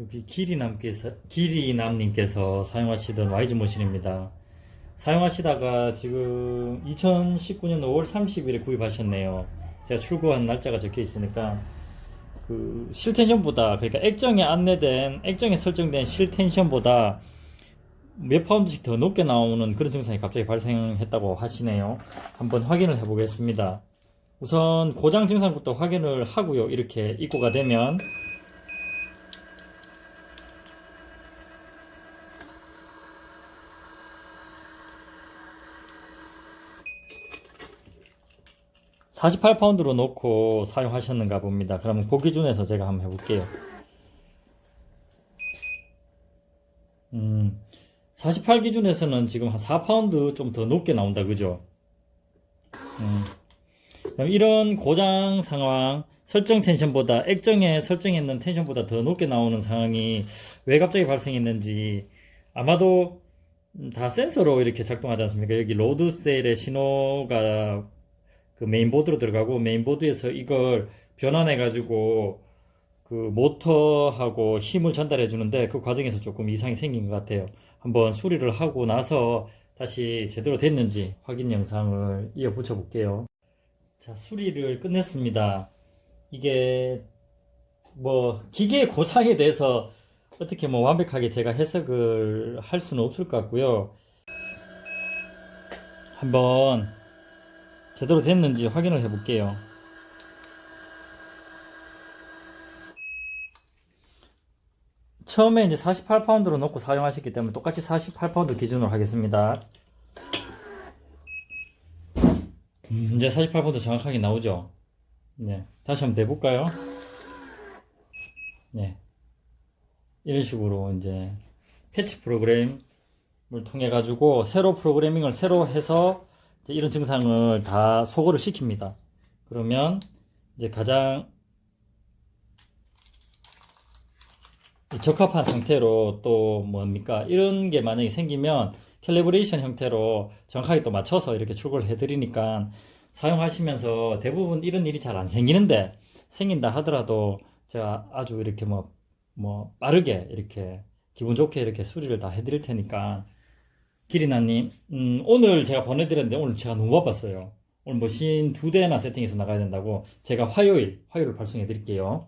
여기 기리남께서 기리남님께서 사용하시던 와이즈 머신입니다. 사용하시다가 지금 2019년 5월 30일에 구입하셨네요. 제가 출고한 날짜가 적혀 있으니까 그 실텐션보다 그러니까 액정에 안내된 액정에 설정된 실텐션보다 몇 파운드씩 더 높게 나오는 그런 증상이 갑자기 발생했다고 하시네요. 한번 확인을 해보겠습니다. 우선 고장 증상부터 확인을 하고요. 이렇게 입고가 되면 48파운드로 놓고 사용하셨는가 봅니다. 그러면 그 기준에서 제가 한번 해볼게요. 음, 48 기준에서는 지금 한 4파운드 좀 더 높게 나온다, 그죠? 음, 그럼 이런 고장 상황, 설정 텐션보다, 액정에 설정했는 텐션보다 더 높게 나오는 상황이 왜 갑자기 발생했는지 아마도 음, 다 센서로 이렇게 작동하지 않습니까? 여기 로드 셀의 신호가 그 메인보드로 들어가고 메인보드에서 이걸 변환해 가지고 그 모터하고 힘을 전달해 주는데 그 과정에서 조금 이상이 생긴 것 같아요. 한번 수리를 하고 나서 다시 제대로 됐는지 확인 영상을 이어 붙여 볼게요. 자, 수리를 끝냈습니다. 이게 뭐 기계 고장에 대해서 어떻게 뭐 완벽하게 제가 해석을 할 수는 없을 것 같고요. 한번 제대로 됐는지 확인을 해 볼게요. 처음에 이제 48파운드로 놓고 사용하셨기 때문에 똑같이 48파운드 기준으로 하겠습니다. 음, 이제 48파운드 정확하게 나오죠? 네. 다시 한번 내볼까요? 네. 이런 식으로 이제 패치 프로그램을 통해 가지고 새로 프로그래밍을 새로 해서 이런 증상을 다 소거를 시킵니다. 그러면 이제 가장 적합한 상태로 또 뭡니까 이런 게 만약에 생기면 캘리브레이션 형태로 정확하게 또 맞춰서 이렇게 출고를 해드리니까 사용하시면서 대부분 이런 일이 잘 안 생기는데 생긴다 하더라도 제가 아주 이렇게 뭐, 뭐 빠르게 이렇게 기분 좋게 이렇게 수리를 다 해드릴 테니까 기리나님 음, 오늘 제가 보내드렸는데 오늘 제가 너무 바빴어요. 오늘 머신 두 대나 세팅해서 나가야 된다고 제가 화요일 화요일 발송해 드릴게요